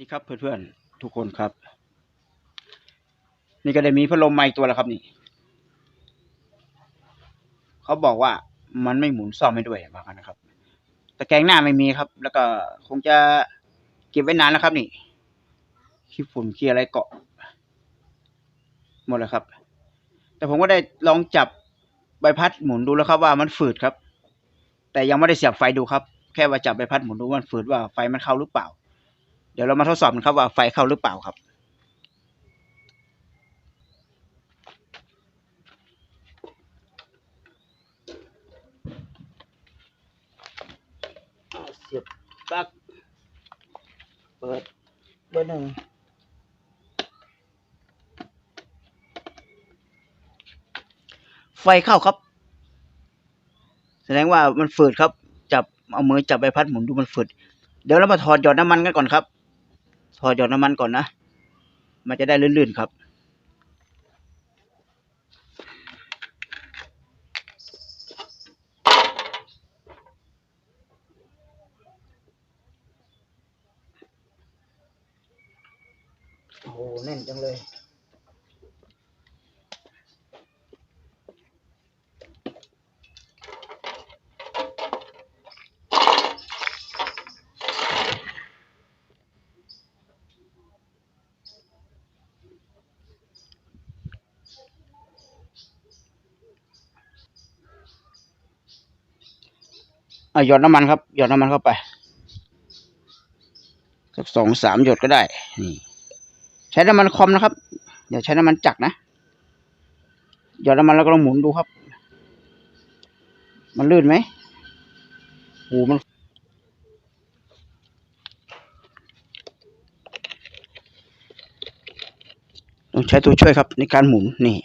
ดีครับเพื่อนๆ ทุกคนครับ นี่ก็ได้มีพัดลมใหม่ตัวแล้วครับนี่ เขาบอกว่ามันไม่หมุนซ่อมให้ด้วยว่ากันนะครับตะแกรงหน้าไม่มีครับ แล้วก็คงจะเก็บไว้นานแล้วครับ นี่ขี้ฝุ่นขี้อะไรเกาะ หมดแล้วครับ แต่ผมก็ได้ลองจับใบพัดหมุนดูแล้วครับ ว่ามันฝืดครับ แต่ยังไม่ได้เสียบไฟดูครับ แค่ว่าจับใบพัดหมุนดูว่ามันฝืดว่าไฟมันเข้าหรือเปล่า ดี๋ยวเรามาทดสอบกันครับว่าไฟเข้าหรือเปล่าครับ เสียบปลั๊กเปิดเบอร์หนึ่งไฟเข้าครับ แสดงว่ามันฝืดครับ จับเอามือจับใบพัดหมุนดูมันฝืด เดี๋ยวเรามาถอดหยอดน้ำมันกันก่อนครับ ถอดหยดน้ำมันก่อนนะ มันจะได้ลื่นๆครับโอ้โหแน่นจังเลย หยดน้ำมันครับ หยดน้ำมันเข้าไปสักสองสามหยดก็ได้ นี่ ใช้น้ำมันคอมนะครับอย่าใช้น้ำมันจักรนะ หยดน้ำมันแล้วก็ลองหมุนดูครับ มันลื่นไหมโอ้มันต้องใช้ตัวช่วยครับในการหมุนนี่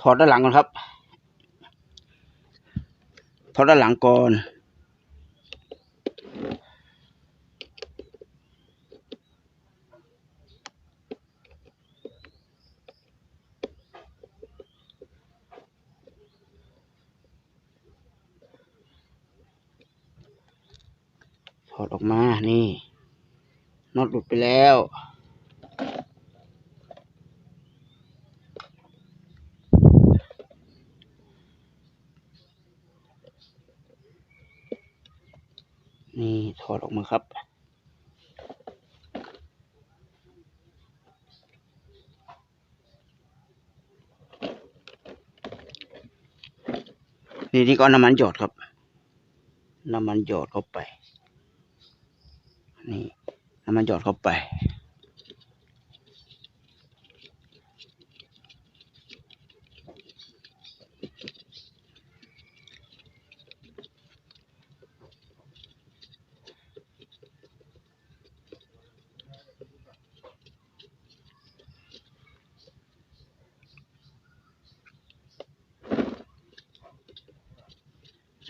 ถอดด้านหลังก่อนครับ ถอดด้านหลังก่อน ถอดออกมา นี่น็อตหลุดไปแล้ว นี่ถอดออกมาครับ นี่นี่ก็น้ำมันหยดครับ น้ำมันหยดเข้าไป นี่ น้ำมันหยดเข้าไป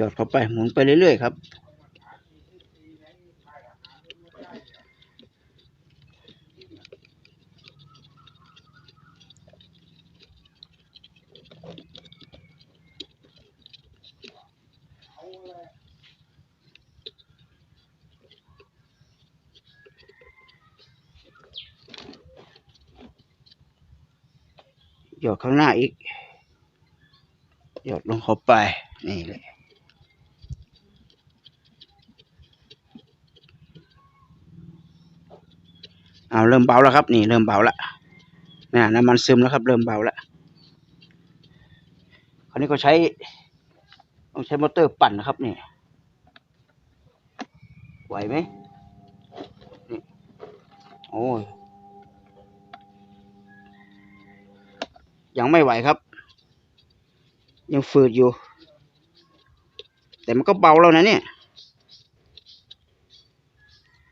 หยดเข้าไปหมุนไปเรื่อยๆครับ หยดข้างหน้าอีก หยดลงเข้าไป นี่เลย เอาเริ่มเบาแล้วครับ นี่เริ่มเบาแล้วนะน้ำมันซึมแล้วครับ เริ่มเบาแล้วคราวนี้ก็ใช้ต้องใช้มอเตอร์ปั่นนะครับ นี่ไหวไหมนี่โอ้ยยังไม่ไหวครับ ยังฝืดอยู่ แต่มันก็เบาแล้วนะเนี่ย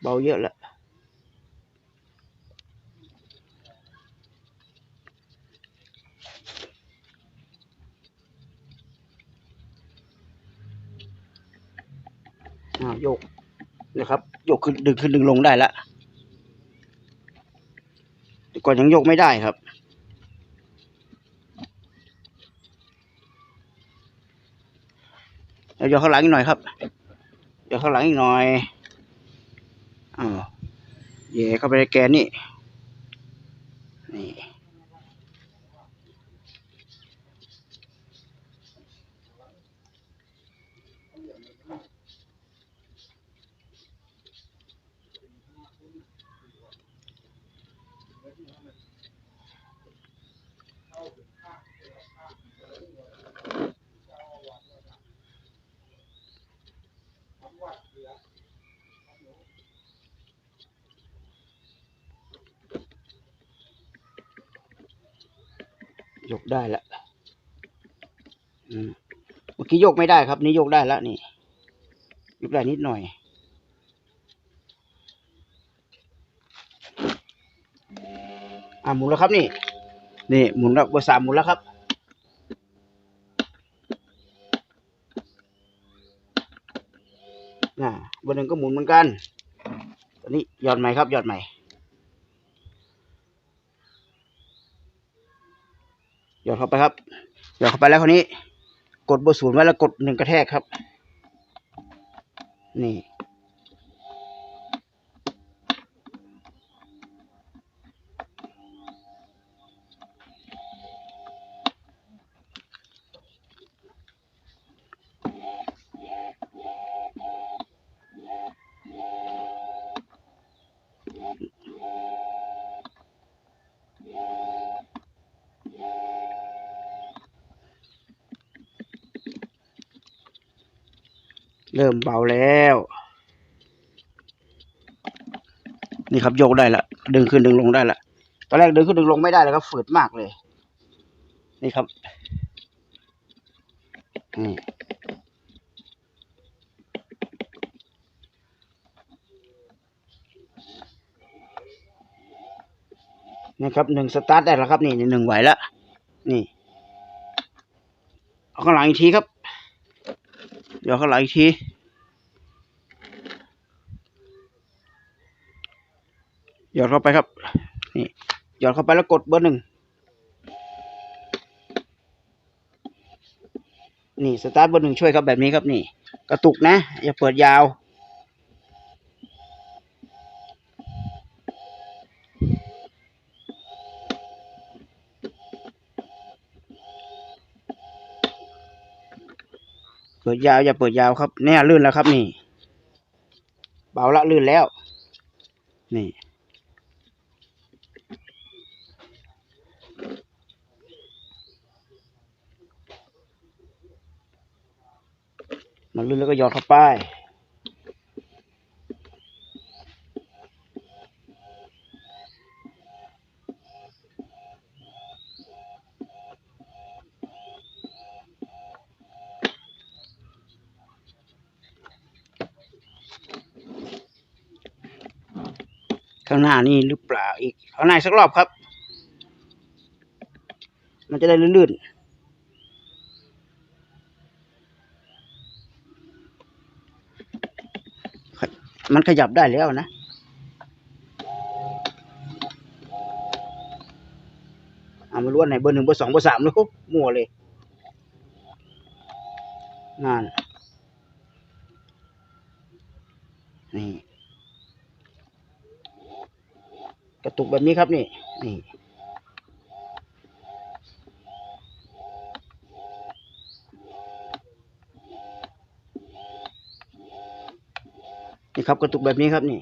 เบาเยอะแล้ว อ่า โยกนะครับโยกขึ้นดึงขึ้นดึงลงได้ละแต่ก่อนยังโยกไม่ได้ครับแล้วโยกข้างหลังอีกหน่อยครับเดี๋ยวข้างหลังอีกหน่อยอ้าวเย่เข้าไปในแกนนี่ ยกได้แล้วเมื่อกี้ยกไม่ได้ครับ นี่ยกได้แล้วนี่ ยกได้นิดหน่อย อ่าหมุนแล้วครับนี่ นี่หมุนแล้วเบอร์สามหมุนแล้วครับ น่ะเบอร์หนึ่งก็หมุนเหมือนกัน ตอนนี้หยอดใหม่ครับหยอดใหม่ ห ยอดเข้าไปครับหยอดเข้าไปแล้วคราวนี้ กดเบอร์ศูนย์ไว้แล้วกดหนึ่งกระแทกครับ นี่ เริ่มเบาแล้ว นี่ครับโยกได้ละดึงขึ้นดึงลงได้ละตอนแรกดึงขึ้นดึงลงไม่ได้เลยครับฝืดมากเลย นี่ครับนี่นี่ครับหนึ่งสตาร์ทได้แล้วครับ นี่หนึ่งไหวแล้วนี่ เอาข้างหลังอีกทีครับ เดี๋ยวข้างหลังอีกทีหยอดเข้าไปครับ นี่หยอดเข้าไปแล้วกดเบอร์หนึ่งนี่สตาร์ทเบอร์หนึ่งช่วยครับแบบนี้ครับนี่ กระตุกนะ อย่าเปิดยาว ปิดยาวอย่าเปิดยาวครับแน่ลื่นแล้วครับ นี่ เบาละลื่นแล้ว นี่มันลื่นแล้วก็ยอดเข้าไป ข้างหน้านี่หรือเปล่าอีกเอางหน้าสักรอบครับ มันจะได้ลื่นๆมันขยับได้แล้วนะเอามาล้วนไหนเบอร์หนึ่งเบอร์สองเบอร์สามเลยครับมั่วเลยนั่นนี่ ก ระตุกแบบนี้ครับนี่นี่นี่ครับกระตุกแบบนี้ครับนี่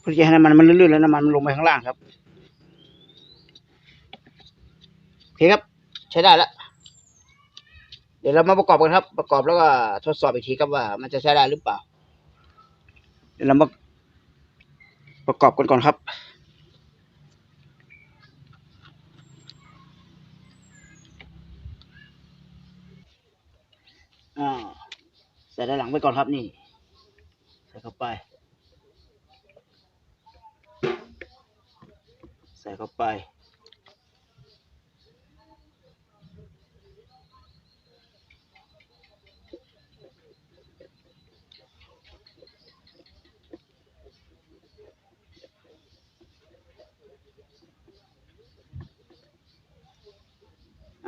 เพื่อจะให้น้ำมันมันลื่นๆแล้วน้ำมันมันลงไปข้างล่างครับโอเคครับ ใช้ได้แล้ว ดี๋ยวเรามาประกอบกันครับ ประกอบแล้วก็ทดสอบอีกทีครับว่า มันจะใช้ได้หรือเปล่า เดี๋ยวเรามาประกอบกันก่อนครับ อ่าใส่ด้านหลังไปก่อนครับนี่ใส่เข้าไป ใส่เข้าไป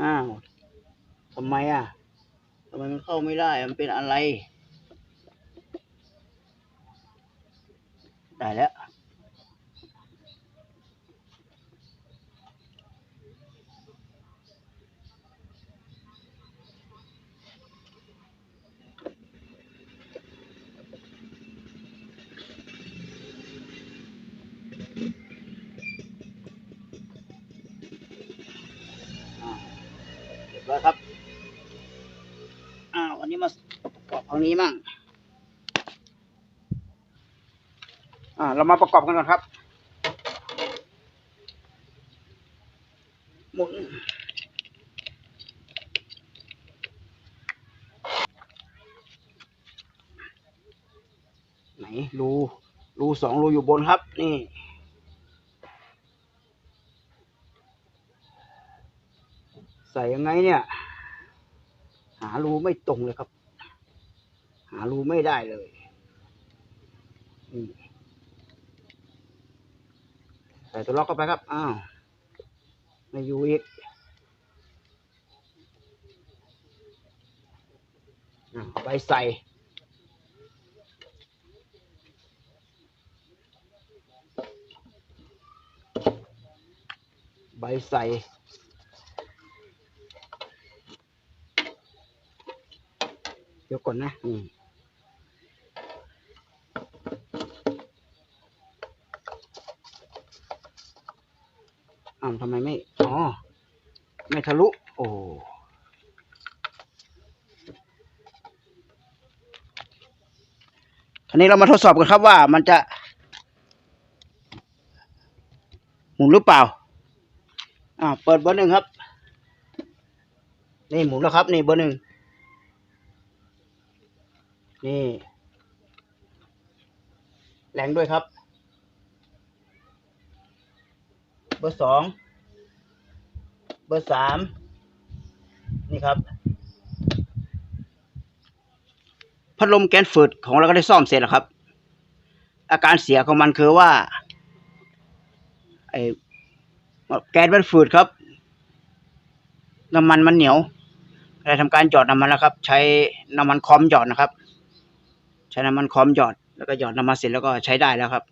อ้าวทำไมอะทำไมมันเข้าไม่ได้ มันเป็นอะไร ได้แล้ว ประกอบตรงนี้มั่งอ่า เรามาประกอบกันก่อนครับ หมุนไหนรูรูสองรูอยู่บนครับ นี่ใส่ยังไงเนี่ย หารูไม่ตรงเลยครับารูไม่ได้เลยใส่ตัวล็อกเข้าไปครับ อ้าว ไม่อยู่อีกอะเอาไปใส่ ใบใส่เดี๋ยวก่อนนะ อืม อ้าวทำไมไม่ อ๋อ ไม่ทะลุ โอ้ทีนี้เรามาทดสอบกันครับว่ามันจะ หมุนหรือเปล่า อ่า เปิดเบอร์หนึ่งครับ นี่หมุนแล้วครับ นี่เบอร์หนึ่ง นี่ แรงด้วยครับ เบอร์สองเบอร์สามนี่ครับ พัดลมแกนฝืดของเราก็ได้ซ่อมเสร็จแล้วครับ อาการเสียของมันคือว่าไอ้แกนมันฝืดครับ น้ำมันมันเหนียวได้ทำการหยอดน้ำมันแล้วครับ ใช้น้ำมันคอมหยอดนะครับ ใช้น้ำมันคอมหยอดแล้วก็หยอดน้ำมันเสร็จแล้วก็ใช้ได้แล้วครับ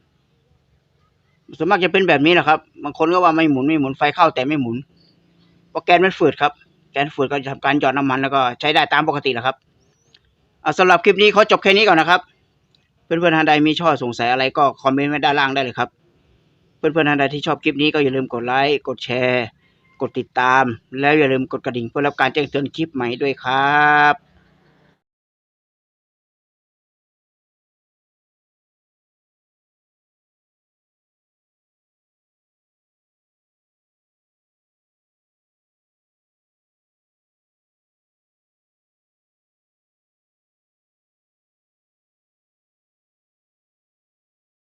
ส่วนมากจะเป็นแบบนี้แหละครับ บางคนก็ว่าไม่หมุนไม่หมุนไฟเข้าแต่ไม่หมุนเพราะแกนมันฝืดครับ แกนฝืดก็จะทำการหยอดน้ำมันแล้วก็ใช้ได้ตามปกติแหละครับเอาสำหรับคลิปนี้ขอจบแค่นี้ก่อนนะครับ เพื่อนๆท่านใดมีช่อสงสัยอะไรก็คอมเมนต์ไว้ด้านล่างได้เลยครับ เพื่อนๆท่านใดที่ชอบคลิปนี้ก็อย่าลืมกดไลค์กดแชร์ กดติดตาม แล้วอย่าลืมกดกระดิ่งเพื่อรับการแจ้งเตือนคลิปใหม่ด้วยครับ